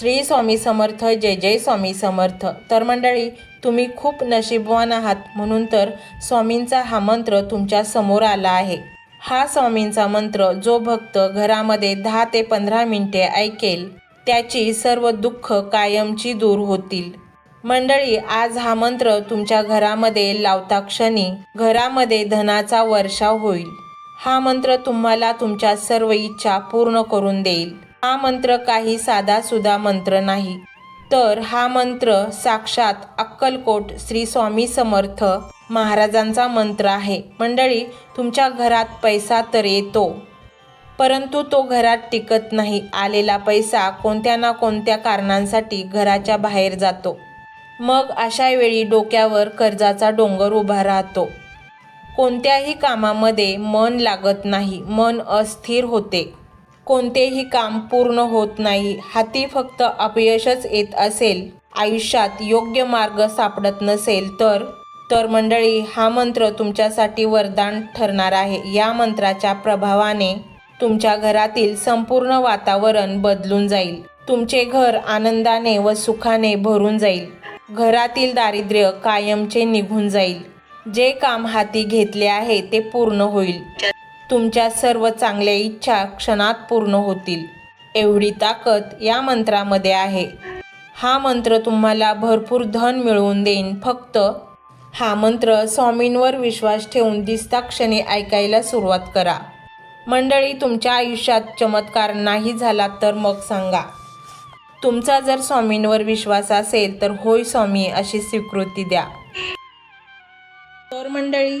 श्री स्वामी समर्थ जय जय स्वामी समर्थ. तर मंडळी तुम्ही खूप नशीबवान आहात म्हणून तर स्वामींचा हा मंत्र तुमच्यासमोर आला आहे. हा स्वामींचा मंत्र जो भक्त घरामध्ये दहा ते पंधरा मिनिटे ऐकेल त्याची सर्व दुःख कायमची दूर होतील. मंडळी आज हा मंत्र तुमच्या घरामध्ये लावता क्षणी घरामध्ये धनाचा वर्षाव होईल. हा मंत्र तुम्हाला तुमच्या सर्व इच्छा पूर्ण करून देईल. हा मंत्र काही साधा सुधा मंत्र नाही. तर हा मंत्र साक्षात अक्कलकोट श्री स्वामी समर्थ महाराजांचा मंत्र आहे. मंडळी तुमच्या घरात पैसा तर येतो. परंतु तो घरात टिकत नाही. आलेला पैसा कोणत्या ना कोणत्या कारणांसाठी घराच्या बाहेर जातो. मग अशा वेळी डोक्यावर कर्जाचा डोंगर उभा राहतो. कोणत्याही कामामध्ये मन लागत नाही. मन अस्थिर होते. कोणतेही काम पूर्ण होत नाही. हाती फक्त अपयशच येत असेल. आयुष्यात योग्य मार्ग सापडत नसेल तर तर मंडळी हा मंत्र तुमच्यासाठी वरदान ठरणार आहे. या मंत्राच्या प्रभावाने तुमच्या घरातील संपूर्ण वातावरण बदलून जाईल. तुमचे घर आनंदाने व सुखाने भरून जाईल. घरातील दारिद्र्य कायमचे निघून जाईल. जे काम हाती घेतले आहे ते पूर्ण होईल. तुमच्या सर्व चांगल्या इच्छा क्षणात पूर्ण होतील. एवढी ताकद या मंत्रामध्ये आहे. हा मंत्र तुम्हाला भरपूर धन मिळवून देईन. फक्त हा मंत्र स्वामींवर विश्वास ठेवून दिसता क्षणी ऐकायला सुरुवात करा. मंडळी तुमच्या आयुष्यात चमत्कार नाही झाला तर मग सांगा. तुमचा जर स्वामींवर विश्वास असेल तर होय स्वामी अशी स्वीकृती द्या. तर मंडळी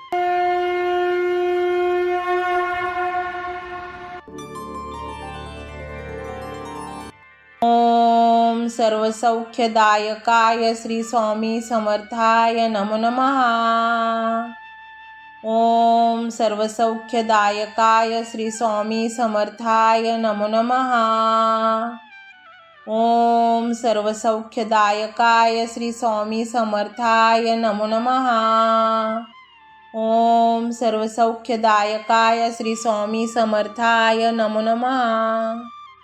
सर्वसौख्यदायकाय श्री स्वामी समर्थाय नमो नमः। ओम सर्वसौख्यदायकाय श्री स्वामी समर्थाय नमो नमः। ओम सर्वसौख्यदायकाय श्री स्वामी समर्थाय नमो नमः। ओम सर्वसौख्यदायकाय श्री स्वामी समर्थाय नमो नमः।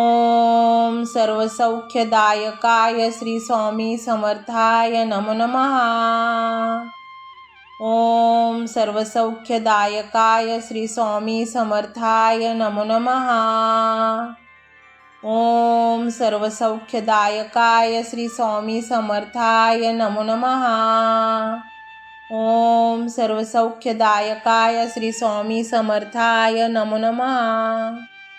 ओम सर्वसौख्यदायकाय श्री स्वामी समर्थाय नमो नमः। ओम सर्वसौख्यदायकाय श्री स्वामी समर्थाय नमो नमः। ओम सर्वसौख्यदायकाय श्री स्वामी समर्थाय नमो नमः। ओम सर्वसौख्यदायकाय श्री स्वामी समर्थाय नमो नमः।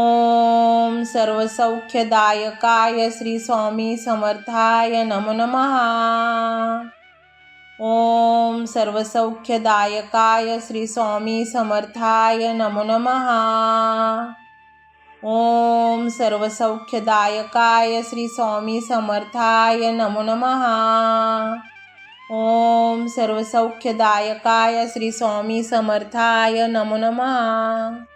ॐ सर्वसौख्यदायकाय श्री स्वामी समर्थाय नमो नमः। ॐ सर्वसौख्यदायकाय श्री स्वामी समर्थाय नमो नमः। ॐ सर्वसौख्यदायकाय श्री स्वामी समर्थाय नमो नमः। ॐ सर्वसौख्यदायकाय श्री स्वामी समर्थाय नमो नमः।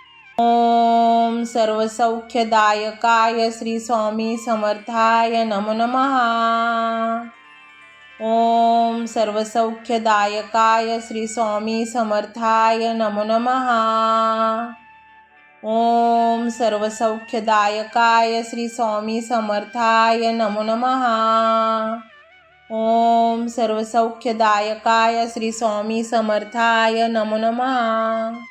ओम सर्वसौख्यदायकाय श्री स्वामी समर्थाय नमो नमः। ओम सर्वसौख्यदायकाय श्री स्वामी समर्थाय नमो नमः। ओम सर्वसौख्यदायकाय श्री स्वामी समर्थाय नमो नमः। ओम सर्वसौख्यदायकाय श्री स्वामी समर्थाय नमो नमः।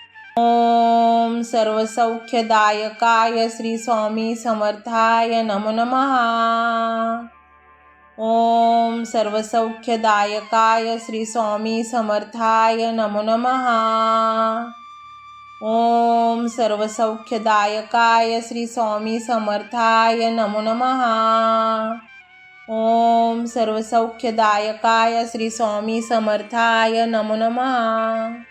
ओम सर्वसौख्यदायकाय श्री स्वामी समर्थाय नमो नमः। ओम सर्वसौख्यदायकाय श्री स्वामी समर्थाय नमो नमः। ओम सर्वसौख्यदायकाय श्री स्वामी समर्थाय नमो नमः। ओम सर्वसौख्यदायकाय श्री स्वामी समर्थाय नमो नमः।